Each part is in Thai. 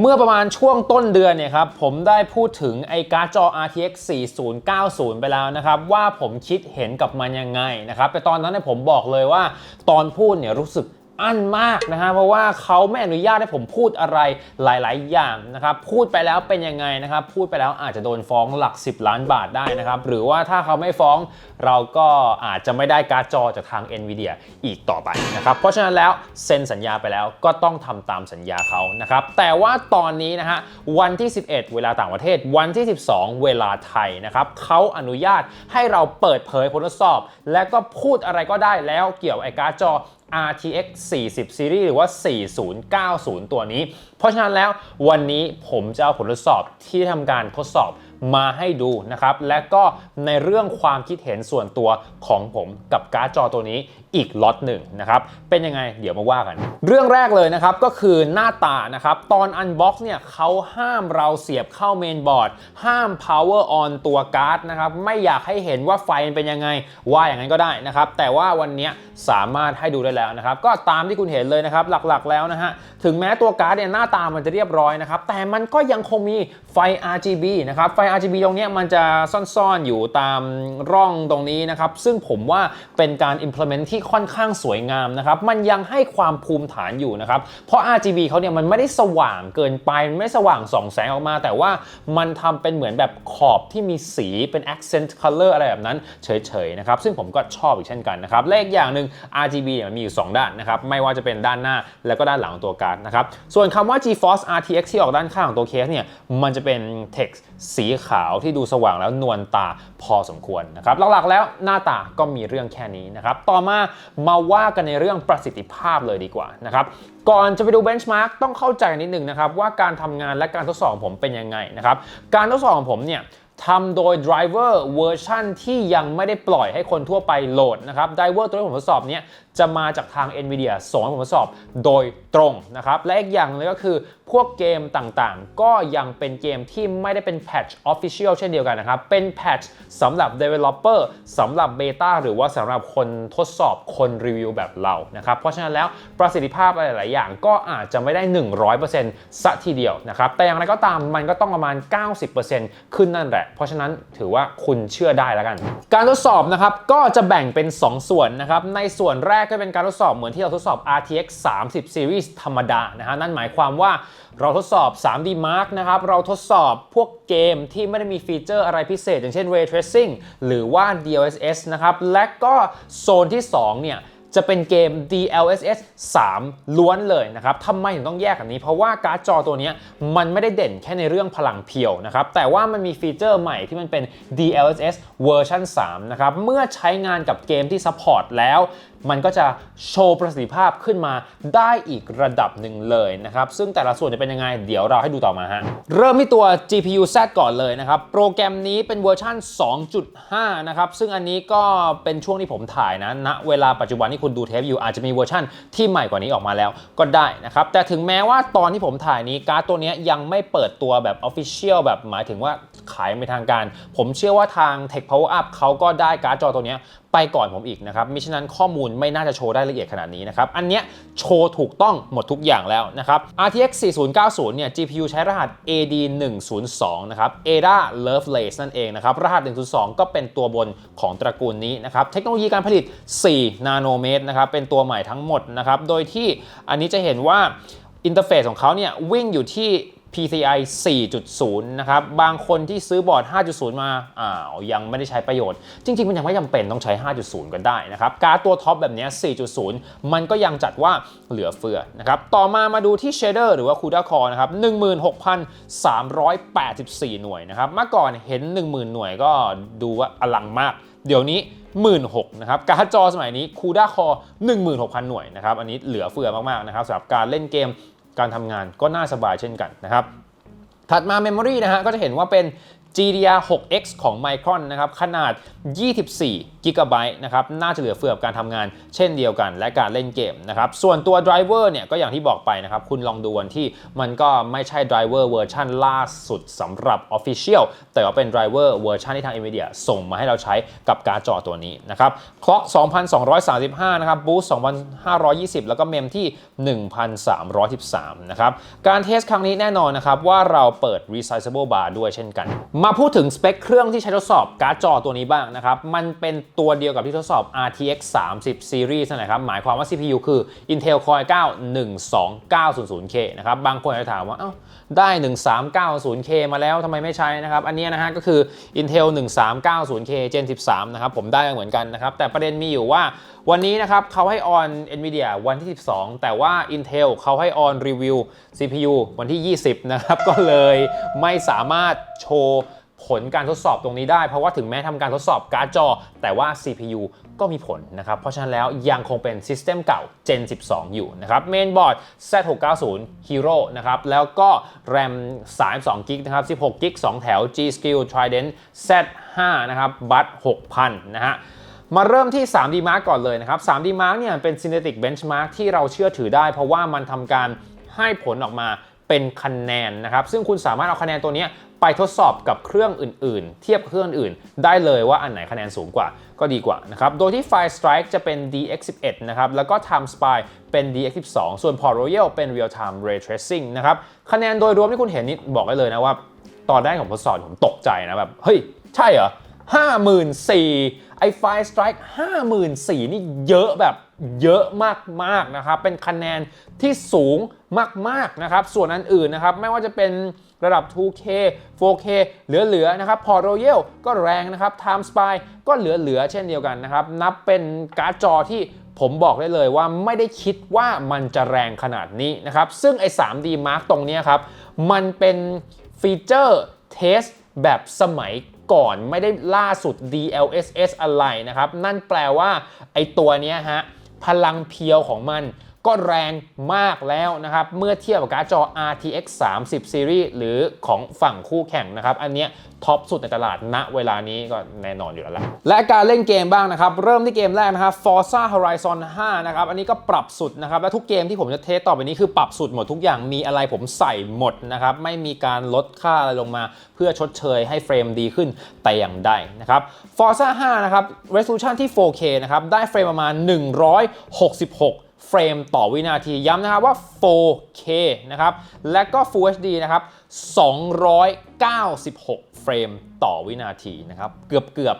เมื่อประมาณช่วงต้นเดือนเนี่ยครับผมได้พูดถึงไอ้การ์ดจอ RTX 4090 ไปแล้วนะครับ ว่าผมคิดเห็นกับมันยังไงนะครับแต่ตอนนั้นเนี่ยผมบอกเลยว่าตอนพูดเนี่ยรู้สึก อั้นมากนะฮะเพราะว่าเขาไม่อนุญาตให้ผมพูดอะไรหลาย ๆ อย่างนะครับพูดไปแล้วเป็นยังไงนะครับพูดไปแล้วอาจจะโดนฟ้องหลัก 10 ล้านบาทได้นะครับหรือว่าถ้าเขาไม่ฟ้องเราก็อาจจะไม่ได้การ์ดจอจากทาง NVIDIA อีกต่อไปนะครับเพราะฉะนั้นแล้วเซ็นสัญญาไปแล้วก็ต้องทำตามสัญญาเขานะครับแต่ว่าตอนนี้นะฮะวันที่ 11 เวลาต่างประเทศวันที่ 12 เวลาไทยนะครับเขาอนุญาตให้เราเปิดเผยผลทดสอบ และก็พูดอะไรก็ได้แล้วเกี่ยวไอ้การ์ดจอ RTX 40 Series หรือว่า 4090 ตัวนี้ เพราะฉะนั้นแล้ววันนี้ผมจะเอาผลทดสอบที่ทำการทดสอบมาให้ดูนะครับ และก็ในเรื่องความคิดเห็นส่วนตัวของผมกับการ์ดจอตัวนี้ อีกล็อตหนึ่งนะครับ เป็นยังไงเดี๋ยวมาว่ากัน เรื่องแรกเลยนะครับก็คือหน้าตานะครับ ตอน Unbox เนี่ยเขาห้ามเราเสียบเข้าเมนบอร์ด ห้าม power on ตัวการ์ดนะครับ ไม่อยากให้เห็นว่าไฟมันเป็นยังไง ว่าอย่างนั้นก็ได้นะครับ แต่ว่าวันนี้สามารถให้ดูได้แล้วนะครับ ก็ตามที่คุณเห็นเลยนะครับ หลักๆแล้วนะฮะ ถึงแม้ตัวการ์ดเนี่ยหน้าตามันจะเรียบร้อยนะครับ แต่มันก็ยังคงมีไฟ RGB นะครับ ไฟ RGB ตรงนี้มันจะซ่อนๆอยู่ตามร่องตรงนี้นะครับ ซึ่งผมว่าเป็นการ implement ที่ค่อนข้างสวยงามนะครับ มันยังให้ความภูมิฐานอยู่นะครับ เพราะ RGB เขาเนี่ยมันไม่ได้สว่างเกินไป มันไม่สว่างส่องแสงออกมา แต่ว่ามันทำเป็นเหมือนแบบขอบที่มีสีเป็น accent color อะไรแบบนั้นเฉยๆนะครับ ซึ่งผมก็ชอบอีกเช่นกันนะครับและอีกอย่างหนึ่ง RGB เนี่ยมันมีอยู่ 2 ด้านนะครับ ไม่ว่าจะเป็นด้านหน้าแล้วก็ด้านหลังของตัวการ์ดนะครับ ส่วนคำว่า GeForce RTX ที่ออกด้านข้างของตัวเคสเนี่ย มันจะเป็น text สีขาวที่ดูสว่างแล้วนวลตาพอสมควรนะครับ หลักๆแล้วหน้าตาก็มีเรื่องแค่นี้นะครับ ต่อมามาว่ากันในเรื่องประสิทธิภาพเลยดีกว่านะครับก่อนจะไปดูเบนช์มาร์กต้องเข้าใจนิดนึงนะครับว่าการทำงานและการทดสอบของผมเป็นยังไงนะครับการทดสอบของผมเนี่ยทำโดย driver เวอร์ชันที่ยังไม่ได้ปล่อยให้คนทั่วไปโหลดนะครับ driver ตัวที่ผมทดสอบเนี้ยจะมาจากทาง NVIDIA ส่งให้ผมทดสอบโดยตรงนะครับ และอีกอย่างหนึงก็คือพวกเกมต่างๆ ก็ยังเป็นเกมที่ไม่ได้เป็น patch official เช่นเดียวกันนะครับ เป็น patch สำหรับ developer สำหรับ beta หรือว่าสำหรับคนทดสอบคนรีวิวแบบเรานะครับ เพราะฉะนั้นแล้วประสิทธิภาพอะไรหลายอย่างก็อาจจะไม่ได้ 100%ซะทีเดียวนะครับ แต่อย่างไรก็ตามมันก็ต้องประมาณ 90%ขึ้นนั่นแหละ เพราะฉะนั้นถือว่าคุณเชื่อได้แล้วกัน การทดสอบนะครับก็จะแบ่งเป็น 2 ส่วนนะครับในส่วนแรกก็เป็นการทดสอบเหมือนที่เราทดสอบ RTX 30 Series ธรรมดานะฮะนั่นหมายความว่าเราทดสอบ 3D Mark นะครับ เราทดสอบพวกเกมที่ไม่ได้มีฟีเจอร์อะไรพิเศษ อย่างเช่น Ray Tracing หรือว่า DLSS นะครับ และก็โซนที่ 2 เนี่ยจะเป็นเกม DLSS 3 ล้วนเลยนะครับ ทำไมถึงต้องแยกแบบนี้ เพราะว่าการ์ดจอตัวนี้มันไม่ได้เด่นแค่ในเรื่องพลังเพียวนะครับ แต่ว่ามันมีฟีเจอร์ใหม่ที่มันเป็น DLSS เวอร์ชัน3นะครับ เมื่อใช้งานกับเกมที่ซัพพอร์ตแล้ว มันก็จะโชว์ประสิทธิภาพขึ้นมาได้อีกระดับหนึ่งเลยนะครับ ซึ่งแต่ละส่วนจะเป็นยังไง เดี๋ยวเราให้ดูต่อมาฮะ เริ่มที่ตัว GPU Z ก่อนเลยนะครับ โปรแกรมนี้เป็นเวอร์ชัน2.5 นะครับ ซึ่งอันนี้ก็เป็นช่วงที่ผมถ่ายนะณเวลาปัจจุบันที่คุณดูเทปอยู่อาจจะมีเวอร์ชันที่ใหม่กว่านี้ออกมาแล้วก็ได้นะครับ แต่ถึงแม้ว่าตอนที่ผมถ่ายนี้การ์ดตัวนี้ยังไม่เปิดตัวแบบ Official แบบหมายถึงว่าขายไม่ทางการ ผมเชื่อว่าทาง Tech Power Up เขาก็ได้การ์ดจอตัวนี้ ไปก่อนผมอีกนะครับมิฉะนั้นข้อมูลไม่น่าจะโชว์ได้ละเอียดขนาดนี้นะครับ อันเนี้ยโชว์ถูกต้องหมดทุกอย่างแล้วนะครับ RTX 4090 เนี่ย GPU ใช้รหัส AD 102นะครับ Ada Lovelace นั่นเองนะครับ รหัส 102 ก็เป็นตัวบนของตระกูลนี้นะครับ เทคโนโลยีการผลิต 4 นาโนเมตรนะครับ เป็นตัวใหม่ทั้งหมดนะครับ โดยที่อันนี้จะเห็นว่าอินเทอร์เฟซของเขาเนี่ยวิ่งอยู่ที่ PCI 4.0 นะครับ บางคนที่ซื้อบอร์ด 5.0 มา อ้าว ยังไม่ได้ใช้ประโยชน์ จริง ๆ มันยังไม่จำเป็นต้องใช้ 5.0 ก็ได้นะครับ การ์ดตัวท็อปแบบนี้ 4.0 มันก็ยังจัดว่าเหลือเฟือนะครับ ต่อมามาดูที่ shader หรือว่า CUDA Core นะครับ 16,384 หน่วยนะครับ เมื่อก่อนเห็น 10,000 หน่วยก็ดูว่าอลังมาก เดี๋ยวนี้16,000นะครับการ์ดจอสมัยนี้ CUDA Core 16,000 หน่วยนะครับ อันนี้เหลือเฟือมากๆนะครับสำหรับการเล่นเกม การทำงานก็น่าสบายเช่นกันนะครับ ถัดมา Memory นะฮะก็จะเห็นว่าเป็น GDDR6X ของ Micron นะครับขนาด 24 กิกะไบต์นะครับน่าจะเหลือเฟือกับการทำงานเช่นเดียวกัน และการเล่นเกมนะครับส่วนตัวไดรเวอร์เนี่ยก็อย่างที่บอกไปนะครับคุณลองดูวันที่มันก็ไม่ใช่ไดรเวอร์เวอร์ชันล่าสุดสำหรับ Official แต่ว่าเป็นไดรเวอร์เวอร์ชันที่ทาง NVIDIA ส่งมาให้เราใช้กับการ์ดจอตัวนี้นะครับคล็อก2,235 นะครับบูสต์2,520 แล้วก็เมมที่ 1,313 นะครับการเทสครั้งนี้แน่นอนนะครับว่าเราเปิด Resizable Bar ด้วยเช่นกัน มาพูดถึงสเปคเครื่องที่ใช้ทดสอบการ์ดจอตัวนี้บ้างนะครับมันเป็นตัวเดียวกับที่ทดสอบ RTX 30 Series นั่นะครับ หมายความว่า CPU คือ Intel Core i9 12900K นะครับ บางคนอาจจะถามว่า เอ้า ได้ 1390K มาแล้วทำไมไม่ใช้นะครับ อันนี้นะฮะก็คือ Intel 1390K Gen 13 นะครับ ผมได้เหมือนกันนะครับ แต่ประเด็นมีอยู่ว่าวันนี้นะครับเขาให้ออน NVIDIA วันที่ 12 แต่ว่า Intel เขาให้ออนรีวิว CPU วันที่ 20 นะครับ ก็เลยไม่สามารถโชว์ ผลการทดสอบตรงนี้ได้ เพราะว่าถึงแม้ทำการทดสอบการ์ดจอ แต่ว่า CPU ก็มีผลนะครับ เพราะฉะนั้นแล้วยังคงเป็นซิสเต็มเก่า Gen 12 อยู่นะครับเมนบอร์ด Z690 Hero นะครับ แล้วก็ RAM 32 g b นะครับ16 g b 2 แถว G Skill Trident Z5 นะครับบัต6,000 นะฮะมาเริ่มที่ 3D Mark ก่อนเลยนะครับ 3D Mark เนี่ยเป็น Synthetic Benchmark ที่เราเชื่อถือได้ เพราะว่ามันทำการให้ผลออกมาเป็นคะแนนนะครับ ซึ่งคุณสามารถเอาคะแนนตัวเนี้ย ไปทดสอบกับเครื่องอื่นๆ เทียบเครื่องอื่นได้เลยว่าอันไหนคะแนนสูงกว่าก็ดีกว่านะครับ โดยที่ Fire Strike จะเป็น DX11 นะครับ แล้วก็ Time Spy เป็น DX12 ส่วน Port Royal เป็น Real Time Ray Tracing นะครับ คะแนนโดยรวมที่คุณเห็นนี่บอกได้เลยนะว่า ตอนแรกผมทดสอบผมตกใจนะแบบ เฮ้ย ใช่เหรอ54,000ไอ้ Fire Strike 54,000 นี่เยอะแบบเยอะมากๆนะครับ เป็นคะแนนที่สูงมากๆนะครับ ส่วนอันอื่นนะครับ ไม่ว่าจะเป็น ระดับ 2K 4K เหลือๆนะครับ Port Royal ก็แรงนะครับ Time Spy ก็เหลือๆเช่นเดียวกันนะครับ นับเป็นการ์ดจอที่ผมบอกได้เลยว่าไม่ได้คิดว่ามันจะแรงขนาดนี้นะครับ ซึ่งไอ้ 3D Mark ตรงนี้ครับ มันเป็นฟีเจอร์เทสแบบสมัยก่อนไม่ได้ล่าสุด DLSS อะไรนะครับ นั่นแปลว่าไอ้ตัวนี้ฮะ พลังเพียวของมัน ก็แรงมากแล้วนะครับ เมื่อเทียบกับการ์ดจอ RTX 30 Series หรือของฝั่งคู่แข่งนะครับ อันเนี้ยท็อปสุดในตลาดณเวลานี้ก็แน่นอนอยู่แล้วละและการเล่นเกมบ้างนะครับ เริ่มที่เกมแรกนะครับ Forza Horizon 5 นะครับ อันนี้ก็ปรับสุดนะครับ และทุกเกมที่ผมจะเทสต่อไปนี้คือปรับสุดหมดทุกอย่างมีอะไรผมใส่หมดนะครับ ไม่มีการลดค่าอะไรลงมา เพื่อชดเชยให้เฟรมดีขึ้นแต่อย่างใดนะครับ Forza 5 นะครับ resolution ที่ 4K นะครับได้เฟรมประมาณ 166 เฟรมต่อวินาทีย้ำนะครับว่า 4K นะครับ และก็ Full HD นะครับ 296 เฟรม ต่อวินาทีนะครับ เกือบเกือบ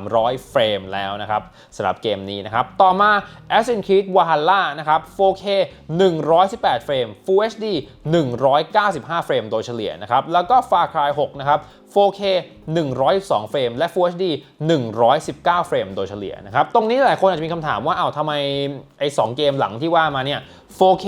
300 เฟรมแล้วนะครับสำหรับเกมนี้นะครับ ต่อมา Assassin's Creed Valhalla นะครับ 4K 118 เฟรม Full HD 195 เฟรมโดยเฉลี่ยนะครับ แล้วก็ Far Cry 6 นะครับ 4K 112 เฟรม และ Full HD 119 เฟรมโดยเฉลี่ยนะครับ ตรงนี้หลายคนอาจจะมีคำถามว่า เอ้าทำไมไอ้2เกมหลังที่ว่ามาเนี่ย 4K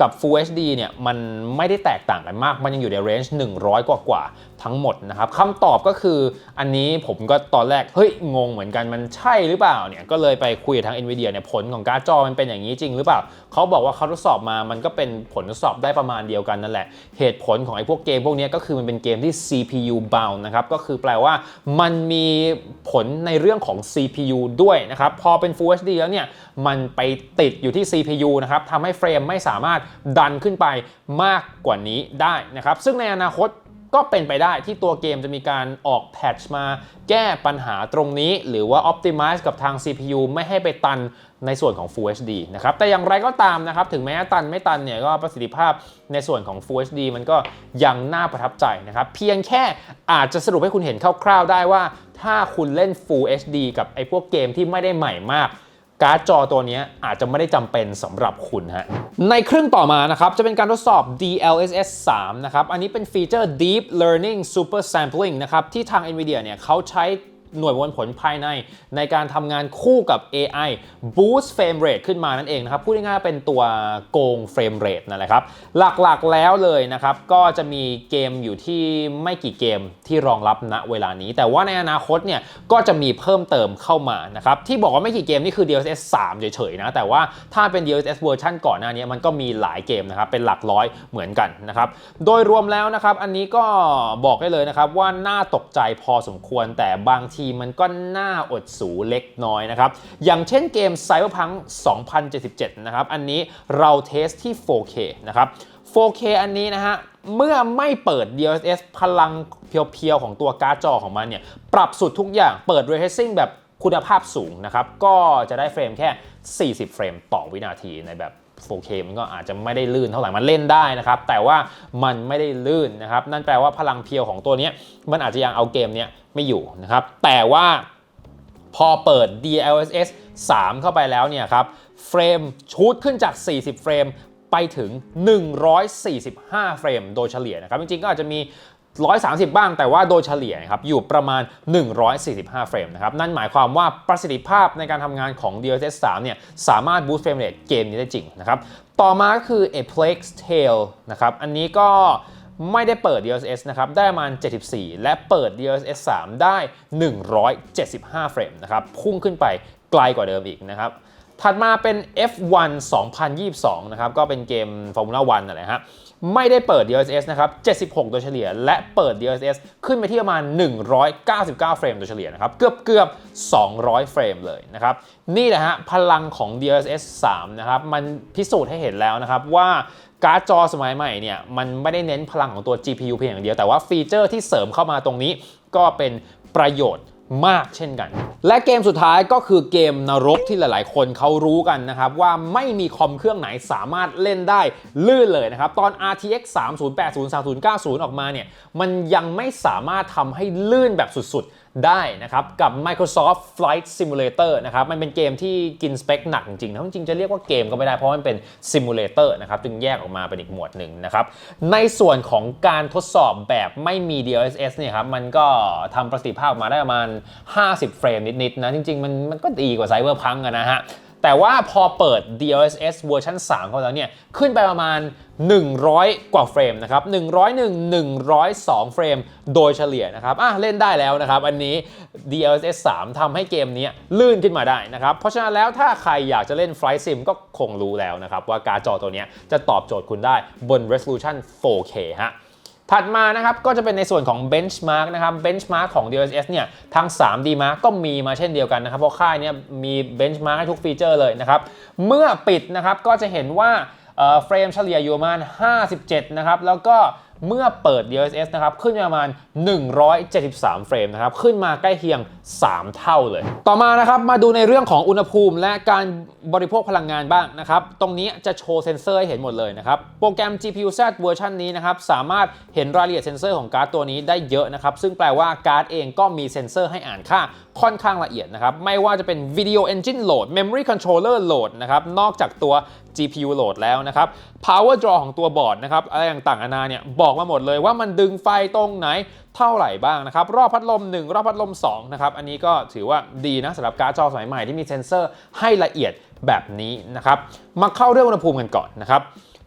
กับ Full HD เนี่ยมันไม่ได้แตกต่างกันมาก มันยังอยู่ในเรนจ์100 กว่ากว่าๆทั้งหมดนะครับคำตอบก็คืออันนี้ผมก็ตอนแรก เฮ้ย งงเหมือนกันมันใช่หรือเปล่าเนี่ยก็เลยไปคุยกับทาง NVIDIA เนี่ยผลของการ์ดจอมันเป็นอย่างนี้จริงหรือเปล่า เขาบอกว่าเขาทดสอบมามันก็เป็นผลทดสอบได้ประมาณเดียวกันนั่นแหละ เหตุผลของไอ้พวกเกมพวกนี้ก็คือมันเป็นเกมที่ CPU bound นะครับก็คือแปลว่ามันมีผลในเรื่องของ CPU ด้วยนะครับพอเป็น Full HD แล้วเนี่ยมันไปติดอยู่ที่ CPU นะครับทำให้เฟรมไม่สามารถดันขึ้นไปมากกว่านี้ได้นะครับ ซึ่งในอนาคตก็เป็นไปได้ที่ตัวเกมจะมีการออกแพทช์มาแก้ปัญหาตรงนี้ หรือว่า Optimize กับทาง CPU ไม่ให้ไปตันในส่วนของ Full HD นะครับ แต่อย่างไรก็ตามนะครับ ถึงแม้ตันไม่ตันเนี่ยก็ประสิทธิภาพในส่วนของ Full HD มันก็ยังน่าประทับใจนะครับ เพียงแค่อาจจะสรุปให้คุณเห็นคร่าวๆได้ว่า ถ้าคุณเล่น Full HD กับไอ้พวกเกมที่ไม่ได้ใหม่มาก การ์ดจอตัวนี้อาจจะไม่ได้จำเป็นสำหรับคุณฮะ ในเครื่องต่อมานะครับ จะเป็นการทดสอบ DLSS 3 นะครับ อันนี้เป็นฟีเจอร์ Deep Learning Super Sampling นะครับ ที่ทาง NVIDIA เนี่ยเขาใช้ หน่วยประมวลผลภายใน ในการทำงานคู่กับ AI boost frame rate ขึ้นมานั่นเองนะครับ พูดง่ายๆเป็นตัวโกง frame rate นั่นแหละครับ หลักๆแล้วเลยนะครับ ก็จะมีเกมอยู่ที่ไม่กี่เกมที่รองรับณเวลานี้ แต่ว่าในอนาคตเนี่ยก็จะมีเพิ่มเติมเข้ามานะครับ ที่บอกว่าไม่กี่เกมนี่คือ DLSS 3 เฉยๆนะ แต่ว่าถ้าเป็น DLSS เวอร์ชันก่อนหน้านี้มันก็มีหลายเกมนะครับเป็นหลักร้อยเหมือนกันนะครับโดยรวมแล้วนะครับอันนี้ก็บอกได้เลยนะครับว่าน่าตกใจพอสมควรแต่บางทีทีมันก็น่าอดสูเล็กน้อยนะครับ อย่างเช่นเกม Cyberpunk 2077 นะครับ อันนี้เราเทสที่ 4K นะครับ 4K อันนี้นะฮะ เมื่อไม่เปิด DLSS พลังเพียวๆ ของตัวการ์ดจอของมันเนี่ย ปรับสุดทุกอย่างเปิด Ray Tracing แบบคุณภาพสูงนะครับ ก็จะได้เฟรมแค่ 40 เฟรมต่อวินาทีในแบบ 4K มันก็อาจจะไม่ได้ลื่นเท่าไหร่มันเล่นได้นะครับ แต่ว่ามันไม่ได้ลื่นนะครับ นั่นแปลว่าพลังเพียวของตัวนี้มันอาจจะยังเอาเกมนี้ไม่อยู่นะครับ แต่ว่าพอเปิด DLSS 3 เข้าไปแล้วเนี่ยครับเฟรมชูดขึ้นจาก 40 เฟรมไปถึง 145 เฟรมโดยเฉลี่ยนะครับ จริงๆ ก็อาจจะมี 130 บ้าง แต่ว่าโดยเฉลี่ยครับอยู่ประมาณ 145 เฟรมนะครับ นั่นหมายความว่าประสิทธิภาพในการทำงานของ DLSS 3เนี่ยสามารถ boost frame rate เกมนี้ได้จริงนะครับต่อมาก็คือ A Plague's Tale นะครับอันนี้ก็ไม่ได้เปิด DLSS นะครับ ได้ประมาณ 74 และเปิด DLSS 3 ได้ 175 เฟรมนะครับ พุ่งขึ้นไปไกลกว่าเดิมอีกนะครับ ถัดมาเป็น F1 2022 นะครับ ก็เป็นเกม Formula 1นั่นแหละฮะ ไม่ได้เปิด DLSS นะครับ 76 โดยเฉลี่ย และเปิด DLSS ขึ้นไปที่ประมาณ 199 เฟรมโดยเฉลี่ยนะครับ เกือบเกือบ 200 เฟรมเลยนะครับ นี่แหละฮะ พลังของ DLSS 3 นะครับ มันพิสูจน์ให้เห็นแล้วนะครับว่าการ์ดจอสมัยใหม่เนี่ยมันไม่ได้เน้นพลังของตัว GPU เพียงอย่างเดียว แต่ว่าฟีเจอร์ที่เสริมเข้ามาตรงนี้ก็เป็นประโยชน์ มากเช่นกัน และเกมสุดท้ายก็คือเกมนรกที่หลาย ๆ คนเขารู้กันนะครับ ว่าไม่มีคอมเครื่องไหนสามารถเล่นได้ลื่นเลยนะครับ ตอน RTX 3080 3090 ออกมาเนี่ย มันยังไม่สามารถทำให้ลื่นแบบสุด ๆ ได้นะครับ กับ Microsoft Flight Simulator นะครับ มันเป็นเกมที่กินสเปคหนักจริงๆนะจริงจะเรียกว่าเกมก็ไม่ได้เพราะมันเป็น Simulator นะครับ จึงแยกออกมาเป็นอีกหมวดหนึ่งนะครับ ในส่วนของการทดสอบแบบไม่มี DLSS เนี่ยครับ มันก็ทำประสิทธิภาพออกมาได้ประมาณ 50 เฟรมนิดๆนะ จริงๆ มันมันก็ดีกว่า Cyberpunk อะนะฮะ แต่ว่าพอเปิด DLSS เวอร์ชัน3เข้าแล้วเนี่ย ขึ้นไปประมาณ 100 กว่าเฟรมนะครับ 101 102 เฟรม โดยเฉลี่ยนะครับ อะเล่นได้แล้วนะครับ อันนี้ DLSS 3ทำให้เกมนี้ลื่นขึ้นมาได้นะครับ เพราะฉะนั้นแล้วถ้าใครอยากจะเล่น Flight Sim ก็คงรู้แล้วนะครับ ว่าการ์ดจอตัวนี้จะตอบโจทย์คุณได้บน resolution 4K ฮะ ถัดมานะครับก็จะเป็นในส่วนของ benchmark นะครับ benchmark ของ DLSS เนี่ยทาง 3D Mark ก็มีมาเช่นเดียวกันนะครับ เพราะค่ายเนี้มี benchmark ให้ทุกฟีเจอร์เลยนะครับ เมื่อปิดนะครับก็จะเห็นว่าเอ่อเฟรมเฉลี่ยอยู่ประมาณ 57 นะครับ แล้วก็ เมื่อเปิด DLSS นะครับ ขึ้นมาประมาณ 173 เฟรมนะครับ ขึ้นมาใกล้เคียง 3 เท่าเลย ต่อมานะครับมาดูในเรื่องของอุณหภูมิ และการบริโภคพลังงานบ้างนะครับ ตรงนี้จะโชว์เซ็นเซอร์ให้เห็นหมดเลยนะครับ โปรแกรม GPU Z เวอร์ชันนี้นะครับ สามารถเห็นรายละเอียดเซ็นเซอร์ของการ์ดตัวนี้ได้เยอะนะครับ ซึ่งแปลว่าการ์ดเองก็มีเซ็นเซอร์ให้อ่านค่าค่อนข้างละเอียดนะครับ ไม่ว่าจะเป็น Video Engine Load Memory Controller Load นะครับ นอกจากตัว GPU load แล้วนะครับ power draw ของตัวบอร์ดนะครับอะไรต่างๆนานาเนี่ยบอกมาหมดเลยว่ามันดึงไฟตรงไหนเท่าไหร่บ้างนะครับ รอบพัดลม 1 รอบพัดลม2นะครับอันนี้ก็ถือว่าดีนะสำหรับการ์ดจอสมัยใหม่ที่มีเซนเซอร์ให้ละเอียดแบบนี้นะครับมาเข้าเรื่องอุณหภูมิกันก่อนนะครับ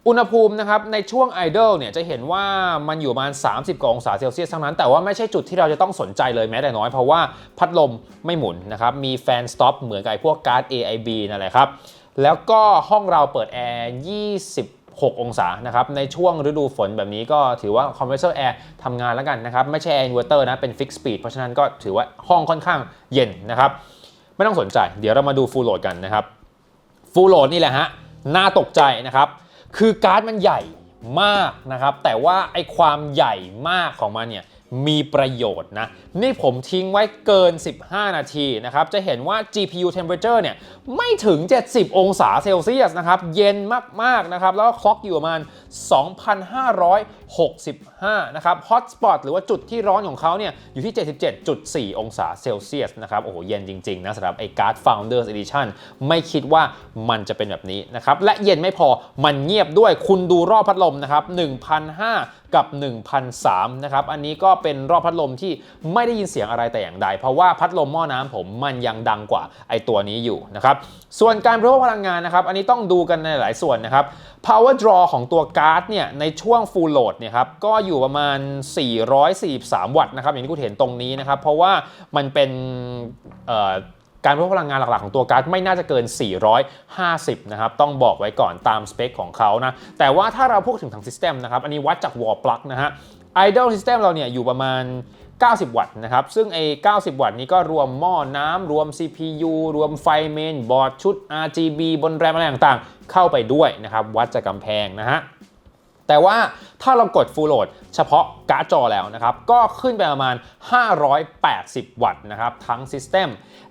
อุณหภูมินะครับในช่วง Idle เนี่ยจะเห็นว่ามันอยู่ประมาณ 30กว่าองศาเซลเซียสเทั้งนั้น แต่ว่าไม่ใช่จุดที่เราจะต้องสนใจเลยแม้แต่น้อย เพราะว่าพัดลมไม่หมุนนะครับมีแฟนสต็อปเหมือนกับไอพวกการ์ด AIB นั่นแหละครับแล้วก็ห้องเราเปิดแอร์ 6 องศานะครับในช่วงฤดูฝนแบบนี้ก็ถือว่าคอมเพรสเซอร์แอร์ทำงานแล้วกันนะครับ ไม่ใช่แอร์อินเวอร์เตอร์นะ เป็นฟิกสปีดเพราะฉะนั้นก็ถือว่าห้องค่อนข้างเย็นนะครับ ไม่ต้องสนใจ เดี๋ยวเรามาดูฟูลโหลดกันนะครับฟูลโหลดนี่แหละฮะน่าตกใจนะครับ คือการ์ดมันใหญ่มากนะครับ แต่ว่าไอความใหญ่มากของมันเนี่ย มีประโยชน์นะ นี่ผมทิ้งไว้เกิน 15 นาทีนะครับ จะเห็นว่า GPU temperature เนี่ยไม่ถึง 70 องศาเซลเซียสนะครับ เย็นมาก ๆ นะครับ แล้วก็คล็อกอยู่ประมาณ 65 นะครับ hotspot หรือว่าจุดที่ร้อนของเขาเนี่ยอยู่ที่ 77.4 องศาเซลเซียสนะครับโอ้โหเย็นจริง ๆ นะสำหรับไอ้การ์ด Founders Edition ไม่คิดว่ามันจะเป็นแบบนี้นะครับ และเย็นไม่พอมันเงียบด้วยคุณดูรอบพัดลมนะครับ1,500กับ 1,003 นะครับ อันนี้ก็เป็นรอบพัดลมที่ไม่ได้ยินเสียงอะไรแต่อย่างใด เพราะว่าพัดลมหม้อน้ำผมมันยังดังกว่าไอตัวนี้อยู่นะครับส่วนการบริโภคพลังงานนะครับอันนี้ต้องดูกันในหลายส่วนนะครับ power draw ของตัวการ์ดเนี่ยในช่วง full load เนี่ยครับก็อยู่ประมาณ 443 วัตต์นะครับอย่างที่คุณเห็นตรงนี้นะครับ เพราะว่ามันเป็นการบริโภคพลังงานหลักๆ ของตัวการ์ดไม่น่าจะเกิน 450 นะครับ ต้องบอกไว้ก่อนตามสเปคของเขานะ แต่ว่าถ้าเราพูดถึงทางซิสเต็มนะครับ อันนี้วัดจาก wall plug นะฮะ idle system เราเนี่ยอยู่ประมาณ 90 วัตต์นะครับ ซึ่งไอ้ 90 วัตต์นี้ก็รวมหม้อน้ำรวม CPU รวมไฟเมนบอร์ดชุด RGB บนแรมอะไรต่างๆ เข้าไปด้วยนะครับ วัดจากกำแพงนะฮะ แต่ว่าถ้าเรากด Full Load เฉพาะการ์ดจอแล้วนะครับ ก็ขึ้นไปประมาณ 580 วัตต์นะครับทั้ง System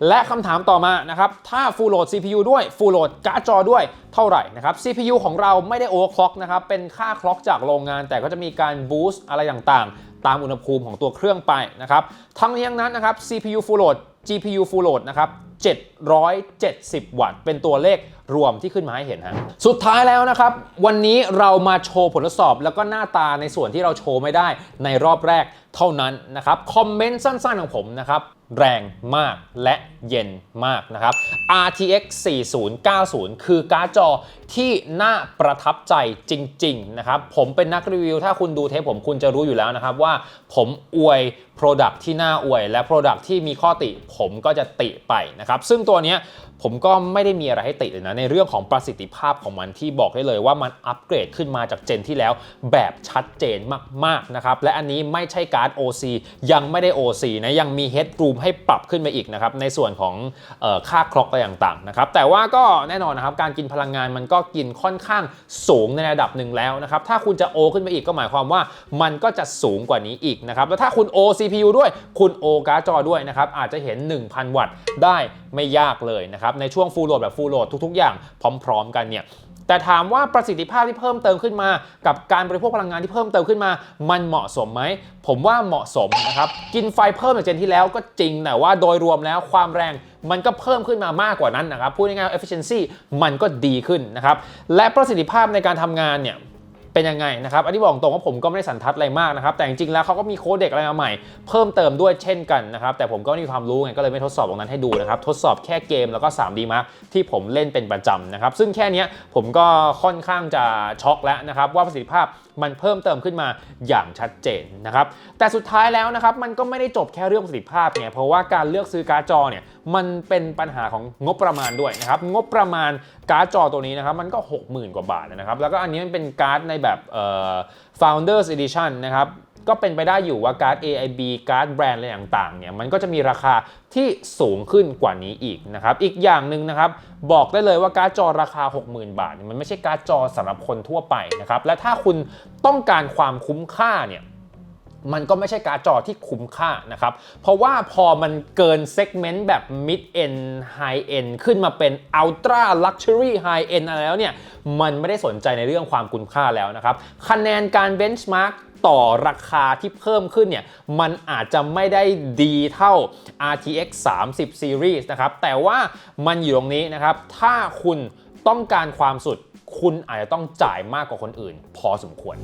และคำถามต่อมานะครับ ถ้า Full Load CPU ด้วย Full Load การ์ดจอด้วยเท่าไหร่นะครับ CPU ของเราไม่ได้ overclock นะครับ เป็นค่าคล็อกจากโรงงาน แต่ก็จะมีการ boost อะไรต่างๆ ตามอุณหภูมิของตัวเครื่องไปนะครับ ทั้งนี้ทั้งนั้นนะครับ CPU Full Load GPU Full Load นะครับ 770 วัตต์ เป็นตัวเลขรวมที่ขึ้นมาให้เห็นฮะ สุดท้ายแล้วนะครับ วันนี้เรามาโชว์ผลทดสอบแล้วก็หน้าตาในส่วนที่เราโชว์ไม่ได้ในรอบแรกเท่านั้นนะครับ คอมเมนต์สั้นๆของผมนะครับแรงมากและเย็นมากนะครับ RTX 4090 คือการ์ดจอที่น่าประทับใจจริง ๆ นะครับ ผมเป็นนักรีวิว ถ้าคุณดูเทปผมคุณจะรู้อยู่แล้วนะครับ ว่าผมอวย Product ที่น่าอวย และ Product ที่มีข้อติผมก็จะติไปนะครับครับซึ่งตัวนี้ผมก็ไม่ได้มีอะไรให้ติเลยนะในเรื่องของประสิทธิภาพของมันที่บอกได้เลยว่ามันอัปเกรดขึ้นมาจากเจนที่แล้วแบบชัดเจนมากๆนะครับและอันนี้ไม่ใช่การ์ด OC ยังไม่ได้ OC นะยังมี Headroom ให้ปรับขึ้นไปอีกนะครับในส่วนของออค่าคล็อกอะไรต่างๆนะครับแต่ว่าก็แน่นอนนะครับการกินพลังงานมันก็กินค่อนข้างสูงในระดับหนึ่งแล้วนะครับถ้าคุณจะ O ขึ้นไปอีกก็หมายความว่า มันก็จะสูงกว่านี้อีกนะครับแล้วถ้าคุณ O CPU ด้วยคุณ O การ์ดจอด้วยนะครับอาจจะเห็น 1,000 วัตต์ได้ ไม่ยากเลยนะครับ ในช่วง Full Load แบบ Full Load ทุก ๆ อย่างพร้อม ๆ กันเนี่ยแต่ถามว่าประสิทธิภาพที่เพิ่มเติมขึ้นมา กับการบริโภคพลังงานที่เพิ่มเติมขึ้นมา มันเหมาะสมไหม ผมว่าเหมาะสมนะครับ กินไฟเพิ่มจากเจนที่แล้วก็จริงแต่ว่าโดยรวมแล้วความแรงมันก็เพิ่มขึ้นมามากกว่านั้นนะครับ พูดง่ายๆ efficiency มันก็ดีขึ้นนะครับ และประสิทธิภาพในการทำงานเนี่ย เป็นยังไงนะครับ อันนี้บอกตรงว่าผมก็ไม่ได้สันทัดอะไรมากนะครับ แต่จริงๆแล้วเขาก็มีโค้ดเด็กอะไรมาใหม่ เพิ่มเติมด้วยเช่นกันนะครับ แต่ผมก็ไม่มีความรู้ไง ก็เลยไม่ทดสอบตรงนั้นให้ดูนะครับ ทดสอบแค่เกมแล้วก็ 3D Mark ที่ผมเล่นเป็นประจำนะครับ ซึ่งแค่นี้ผมก็ค่อนข้างจะช็อกแล้วนะครับว่าประสิทธิภาพมันเพิ่มเติมขึ้นมาอย่างชัดเจนนะครับ แต่สุดท้ายแล้วนะครับมันก็ไม่ได้จบแค่เรื่องประสิทธิภาพไงเพราะว่าการเลือกซื้อการ์ดจอเนี่ยมันเป็นปัญหาของงบประมาณด้วยนะครับ งบประมาณการ์ดจอตัวนี้นะครับ มันก็ 60,000 กว่าบาทนะครับ แล้วก็อันนี้มันเป็นการ์ดในแบบเอ่อ Founders Edition นะครับก็เป็นไปได้อยู่ว่าการ์ด AIB การ์ดแบรนด์อะไรต่างๆเนี่ยมันก็จะมีราคาที่สูงขึ้นกว่านี้อีกนะครับ อีกอย่างหนึ่งนะครับบอกได้เลยว่าการ์ดจอราคา 60,000 บาท มันไม่ใช่การ์ดจอสำหรับคนทั่วไปนะครับและถ้าคุณต้องการความคุ้มค่าเนี่ย มันก็ไม่ใช่การ์ดจอที่คุ้มค่านะครับ เพราะว่าพอมันเกินเซกเมนต์แบบ mid end high end ขึ้นมาเป็น ultra luxury high end อะไรแล้วเนี่ย มันไม่ได้สนใจในเรื่องความคุ้มค่าแล้วนะครับ คะแนนการ benchmark ต่อราคาที่เพิ่มขึ้นเนี่ย มันอาจจะไม่ได้ดีเท่า RTX 30 Series นะครับ แต่ว่ามันอยู่ตรงนี้นะครับ ถ้าคุณต้องการความสุด คุณอาจจะต้องจ่ายมากกว่าคนอื่น พอสมควร